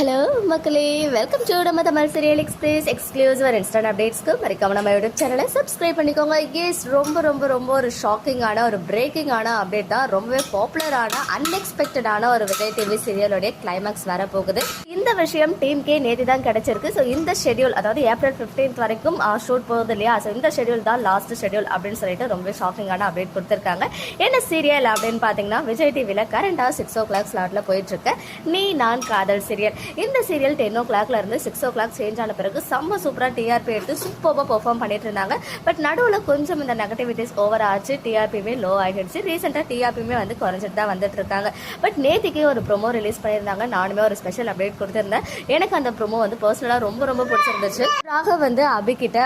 Hello மக்களே. Welcome to நம்ம Tamil serial express exclusive instant அப்டேட்ஸ்க்கு மறக்காம நம்ம யூடியூப் சேனலை சப்ஸ்கிரைப் பண்ணிக்கோங்க. எஸ் ரொம்ப ரொம்ப ரொம்ப ஒரு ஷாக்கிங்கான ஒரு பிரேக்கிங்கான அப்டேட் தான். ரொம்பவே பாப்புலரான அன்எக்ஸ்பெக்டடான ஒரு விஜய் டிவி சீரியலுடைய கிளைமேக்ஸ் வர போகுது இந்த விஷயம் டீம்கே நேற்று தான் கிடைச்சிருக்கு. ஸோ இந்த ஷெட்யூல் அதாவது ஏப்ரல் 15th வரைக்கும் ஷூட் போகுது இல்லையா? ஸோ இந்த ஷெட்யூல் தான் லாஸ்ட் ஷெட்யூல் அப்படின்னு சொல்லிட்டு ரொம்ப ஷாக்கிங்கான அப்டேட் கொடுத்துருக்காங்க. என்ன சீரியல் அப்படின்னு பார்த்தீங்கன்னா விஜய் டிவியில் கரண்டாக சிக்ஸ் ஓ கிளாக் ஸ்லாட்டில் போயிட்டுருக்கு நீ நான் காதல் சீரியல் இந்த சீரியல் டென் ஓ கிளாக்ல இருந்து சிக்ஸ் ஓ கிளாக் சேஞ்ச் ஆன பிறகு செம்ம சூப்பராக டிஆர்பி எடுத்து சூப்பராக பெர்ஃபார்ம் பண்ணிட்டு இருந்தாங்க பட் நடுவில் கொஞ்சம் இந்த நெகட்டிவிட்டிஸ் ஓவர் ஆச்சு. டிஆர்பியுமே லோ ஆகிடுச்சு ரீசெண்டாக டிஆர்பியுமே வந்து குறைஞ்சிட்டு தான் வந்துட்டு இருக்காங்க பட் நேத்திக்கே ஒரு ப்ரோமோ ரிலீஸ் பண்ணியிருந்தாங்க. நானுமே ஒரு ஸ்பெஷல் அப்டேட் கொடுத்துருந்தேன். எனக்கு அந்த ப்ரோமோ வந்து பர்சனலாக ரொம்ப ரொம்ப பிடிச்சிருந்துச்சு. ராகவ் வந்து அபிகிட்ட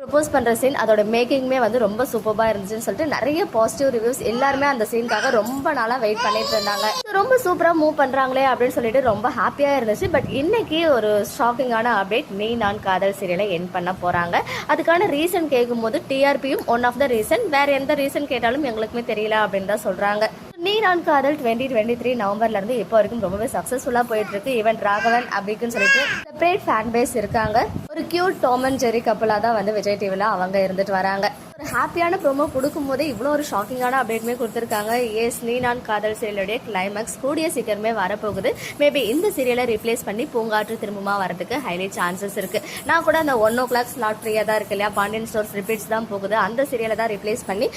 ப்ரப்போஸ் பண்ணுற சீன் அதோட மேக்கிங்குமே வந்து ரொம்ப சூப்பராக இருந்துச்சுன்னு சொல்லிட்டு நிறைய பாசிட்டிவ் ரிவ்யூஸ் எல்லாருமே அந்த சீனுக்காக ரொம்ப நாளாக வெயிட் பண்ணிட்டு இருந்தாங்க. ரொம்ப சூப்பராக மூவ் பண்ணுறாங்களே அப்படின்னு சொல்லிட்டு ரொம்ப ஹாப்பியாக இருந்துச்சு. பட் இன்னைக்கு ஒரு ஷாக்கிங்கான அப்டேட் நீ நான் காதல் சீரியலை என் பண்ண போகிறாங்க அதுக்கான ரீசன் கேட்கும்போது டிஆர்பியும் ஒன் ஆஃப் த ரீசன் வேற எந்த ரீசன் கேட்டாலும் எங்களுக்குமே தெரியல அப்படின்னு தான் சொல்கிறாங்க நீ நான் காதல் டுவெண்ட்டி டுவெண்ட்டி த்ரீ நவம்பர்ல இருந்து இப்போ வரைக்கும் ரொம்பவே சக்ஸஸ்ஃபுல்லாக போயிட்டு இருக்கு ஈவன் ராகவன் அப்படின்னு சொல்லிட்டு செப்பரேட் ஃபேன் பேஸ் இருக்காங்க. ஒரு கியூட் டோமன் ஜெரி கப்பலாக தான் வந்து விஜய் டிவியில் அவங்க இருந்துட்டு வராங்க. ஹாப்பியான ப்ரோமோ கொடுக்கும் போதே இவ்வளோ ஒரு ஷாக்கிங்கான அப்டேட்மே கொடுத்துருக்காங்க. எஸ் நீ நான் காதல் சீரியலுடைய கிளைமேக்ஸ் கூடிய சீக்கிரமே வரப்போகுது. மேபி இந்த சீரியலை ரீப்ளேஸ் பண்ணி பூங்காற்று திரும்பமா வரதுக்கு ஹைலி சான்சஸ் இருக்கு. நான் கூட அந்த ஒன் ஓ கிளாக் ஸ்லாட் ஃப்ரீயாக தான் இருக்கு இல்லையா? பாண்டியன் ஸ்டோர்ஸ் ரிப்பீட்ஸ் தான் போகுது. அந்த சீரியலை தான் ரீப்ளேஸ் பண்ணி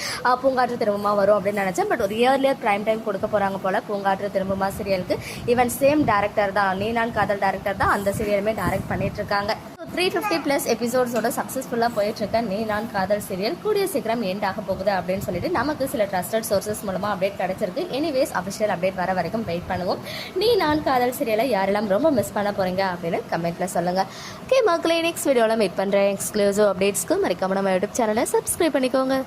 பூங்காற்று திரும்பமா வரும் அப்படின்னு நினச்சேன். பட் ஒரு இயர்லியர் ப்ரைம் டைம் கொடுக்க போகிறாங்க போல பூங்காற்று திரும்பமா சீரியலுக்கு ஈவன் சேம் டேரக்டர் தான் நீ நான் காதல் டேரக்டர் தான் அந்த சீரியலுமே டேரக்ட் பண்ணிட்டு இருக்காங்க. த்ரீ ஃபிஃப்டி ப்ளஸ் எபிசோட்ஸோட சக்ஸஸ்ஃபுல்லாக போயிட்டுருக்க நீலான் நீ நான் காதல் சீரியல் கூடிய சீக்கிரம் எண்ட் ஆக போகுது அப்படின்னு சொல்லிட்டு நமக்கு சில ட்ரஸ்டட் சோர்சஸ் மூலமாக அப்டேட் கிடைச்சிருக்கு. எனிவேஸ் அஃபிஷியல் அப்டேட் வர வரைக்கும் வெயிட் பண்ணுவோம். நீ நான் காதல் சீரியலை யாரெல்லாம் ரொம்ப மிஸ் பண்ண போகிறீங்க அப்படின்னு கமெண்ட்டில் சொல்லுங்கள் ஓகே மக்களே நெக்ஸ்ட் வீடியோவில் மீட் பண்ணுறேன் எக்ஸ்க்ளூசிவ் அப்டேட்ஸ்க்கு மறக்காம நம்ம யூடியூப் சேனலை சப்ஸ்கிரைப் பண்ணிக்கோங்க.